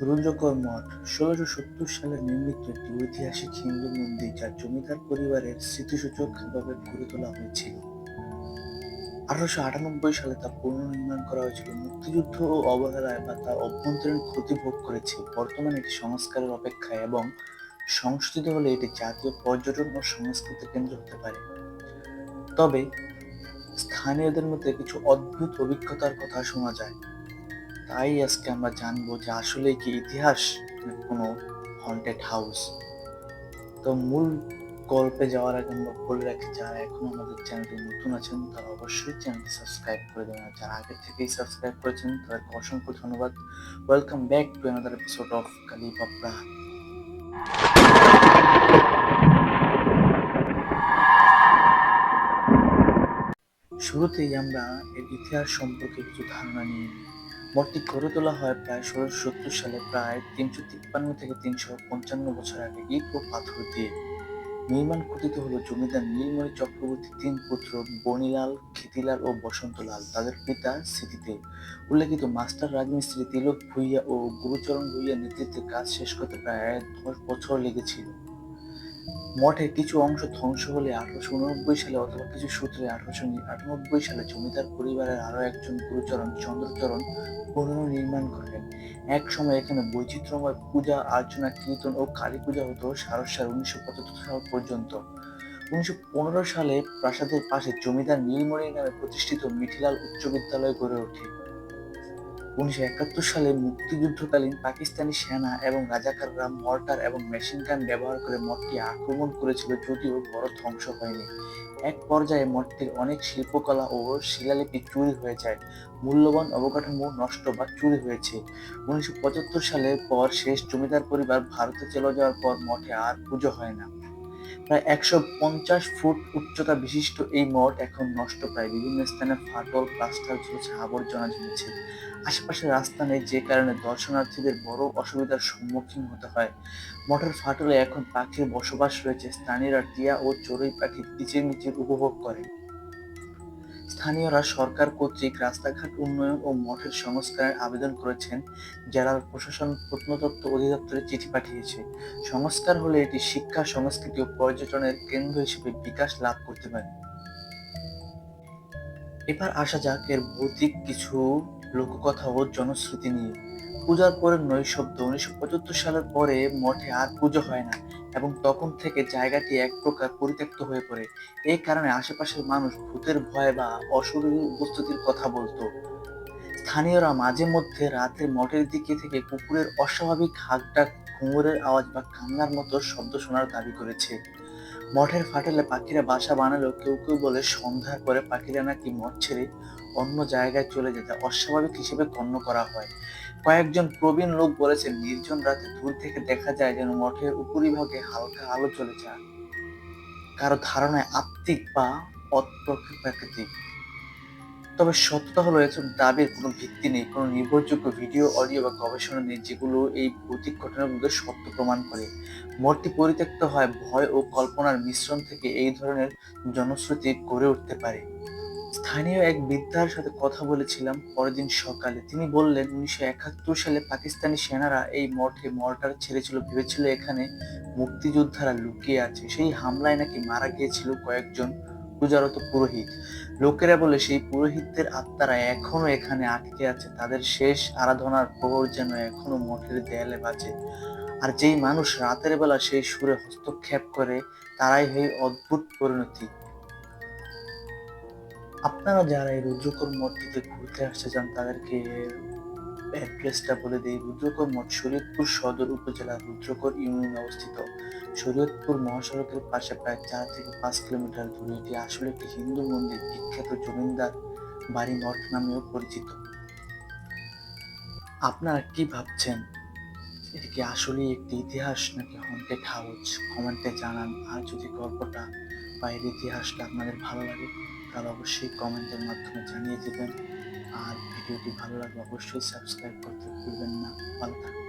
রুদ্রকর মঠ ষোলোশো সত্তর সালে নির্মিত একটি ঐতিহাসিক হিন্দু মন্দির যা জমিদার পরিবারের স্মৃতিসূচক ভাবে গড়ে তোলা হয়েছিল। আঠারোশো আটানব্বই সালে তা পুনর্নির্মাণ করা হয়েছিল। মুক্তিযুদ্ধ ও অবহেলায় বা তার অভ্যন্তরীণ ক্ষতি ভোগ করেছে। বর্তমানে এটি সংস্কারের অপেক্ষায় এবং সংস্কৃত হলে এটি জাতীয় পর্যটন ও সংস্কৃতি কেন্দ্র হতে পারে। তবে স্থানীয়দের মধ্যে কিছু অদ্ভুত অভিজ্ঞতার কথা শোনা যায়। তাই আজকে আমরা জানব যে আসলে কি ইতিহাস কোনো হন্টেড হাউস তো মূল গল্পে যাওয়ার আগে আমরা বলে রাখি, যারা এখন আমাদের চ্যানেলটি নতুন আছেন, তারা অবশ্যই চ্যানেলটি সাবস্ক্রাইব করে দেবেন। আর যারা আগে থেকেই সাবস্ক্রাইব করেছেন, তাদেরকে অসংখ্য ধন্যবাদ। Welcome back to another episode of Kali Papra শুরুতেই আমরা এর ইতিহাস সম্পর্কে কিছু ধারণা নিয়ে নিই। মঠটি গড়ে তোলা হয় প্রায় ষোলোশো সত্তর সালে, প্রায় তিনশো তিপ্পান্ন থেকে তিনশো পঞ্চান্ন বছর আগে ইট ও পাথর দিয়ে নির্মাণ কথিত হলো জমিদার নীলমণি চক্রবর্তী তিন পুত্র বনিলাল, ক্ষিতিলাল ও বসন্তলাল। তাদের পিতা স্মৃতিতে উল্লেখিত মাস্টার রাজমিস্ত্রি তিলক ভুইয়া ও গুরুচরণ ভুইয়া নেতৃত্বে কাজ শেষ করতে প্রায় দশ বছর লেগেছিল। মঠের কিছু অংশ ধ্বংস হলে আঠারোশো উননব্বই সালে অথবা কিছু সূত্রে আঠারোশো আটানব্বই সালে জমিদার পরিবারের আরও একজন গুরুচরণ চন্দ্রচরণ পুনর্নির্মাণ করেন এক সময় এখানে বৈচিত্র্যময় পূজা, আর্চনা, কীর্তন ও কালী পূজা হতো সারস্যার উনিশশো পঁচাত্তর সাল পর্যন্ত। উনিশশো পনেরো সালে প্রাসাদের পাশে জমিদার নীলমণি নামে প্রতিষ্ঠিত মিঠিলাল উচ্চ বিদ্যালয় গড়ে ওঠে। উনিশশো একাত্তর সালে মুক্তিযুদ্ধকালীন পাকিস্তানি সেনা এবং রাজাকাররা মর্টার এবং মেশিন গান ব্যবহার করে মঠটি আক্রমণ করেছিল যদিও বড় ধ্বংস হয়নি। এক পর্যায়ে মঠটির অনেক শিল্পকলা ও শিলালিপি চুরি হয়ে যায়। মূল্যবান অবকাঠামো নষ্ট বা চুরি হয়েছে। উনিশশো পঁচাত্তর সালের পর শেষ জমিদার পরিবার ভারতে চলে যাওয়ার পর মঠে আর পুজো হয় না। প্রায় একশো পঞ্চাশ ফুট উচ্চতা বিশিষ্ট এই মঠ এখন নষ্ট। প্রায় বিভিন্ন স্থানে ফাটল, প্লাস্টার ঝুলছে আবর্জনা ঝুলছে আশেপাশে রাস্তা নেই যে কারণে দর্শনার্থীদের বড় অসুবিধার সম্মুখীন হতে হয়। মঠের ফাটলে এখন পাখির বসবাস রয়েছে। স্থানীয়রা টিয়া ও চড়ুই পাখি কিচিরমিচির উপভোগ করে। স্থানীয়রা সরকার কর্তৃক রাস্তাঘাট উন্নয়ন ও মঠের সংস্কারের আবেদন করেছেন জেলার প্রশাসন প্রত্নতত্ত্ব অধিদপ্তরে চিঠি পাঠিয়েছে। সংস্কার হলে এটি শিক্ষা, সংস্কৃতি ও পর্যটনের কেন্দ্র হিসেবে বিকাশ লাভ করতে পারে। এবার আসা যাক এর ভৌতিক কিছু লোককথা ও জনশ্রুতি নিয়ে। পূজার পরে নৈশব্দ উনিশশো পঁচাত্তর সালের পরে মঠে আর পুজো হয় না এবং তখন থেকে জায়গাটি এক প্রকার পরিত্যক্ত হয়ে পড়ে। এই কারণে আশেপাশের মানুষ ভূতের ভয় বা অশরীরী উপস্থিতির কথা বলতো। স্থানীয়রা মাঝে মধ্যে রাতে মঠের দিকে থেকে কুকুরের অস্বাভাবিক হাঁকডাক, ঘুঙুরের আওয়াজ বা কান্নার মতো শব্দ শোনার দাবি করেছে। মঠের ফাটেলে পাখিরা বাসা বানালেও কেউ কেউ বলে সন্ধ্যার পরে পাখিরা নাকি মঠ ছেড়ে অন্য জায়গায় চলে যেতে অস্বাভাবিক হিসেবে গণ্য করা হয়। কয়েকজন প্রবীণ লোক বলেছেন, নির্জন রাতে দূর থেকে দেখা যায় যেন মঠের উপরিভাগে হালকা আলো চলে যায় কারও ধারণায় আত্মিক বা অপ্রাকৃতিক তবে সত্যতা হলো এসব দাবির কোনো ভিত্তি নেই। কোনো নির্ভরযোগ্য ভিডিও, অডিও বা গবেষণা নেই, যেগুলো এই ভৌতিক মধ্যে সত্য প্রমাণ করে। মঠটি পরিত্যক্ত হয়, ভয় ও কল্পনার মিশ্রণ থেকে এই ধরনের জনশ্রুতি গড়ে উঠতে পারে। স্থানীয় এক বৃদ্ধার সাথে কথা বলেছিলাম পরের দিন সকালে। তিনি বললেন, উনিশশো একাত্তর সালে পাকিস্তানি সেনারা এই মঠে মর্টার ছেড়েছিল। ভেবেছিল এখানে মুক্তিযোদ্ধারা লুকিয়ে আছে। সেই হামলায় নাকি মারা গিয়েছিল কয়েকজন পূজারত পুরোহিত। লোকেরা বলে, সেই পুরোহিতদের আত্মারা এখনও এখানে আটকে আছে। তাদের শেষ আরাধনার প্রহর যেন এখনও মঠের দেয়ালে বাজে। আর যেই মানুষ রাতের বেলা সেই সুরে হস্তক্ষেপ করে, তারাই হয় অদ্ভুত পরিণতি। আপনারা যারা এই রুদ্রকর মঠটিতে ঘুরতে আসতে চান, তাদেরকে অ্যাড্রেসটা বলে দিই রুদ্রকর মঠ শরীয়তপুর সদর উপজেলার রুদ্রকর ইউনিয়নে অবস্থিত। শরীয়তপুর মহাসড়কের পাশে প্রায় চার থেকে পাঁচ কিলোমিটার দূরে এটি আসলে একটি হিন্দু মন্দির, বিখ্যাত জমিদার বাড়ি মঠ নামেও পরিচিত। আপনারা কি ভাবছেন? এটা কি আসলেই একটি ইতিহাস নাকি হন্টেড হাউস কমেন্টে জানান। আর যদি গল্পটা বা এর ইতিহাসটা আপনাদের ভালো লাগে, তাহলে অবশ্যই কমেন্টের মাধ্যমে জানিয়ে দেবেন। আর ভিডিওটি ভালো লাগলে অবশ্যই সাবস্ক্রাইব করতে ভুলবেন না। ভালো থাকবেন।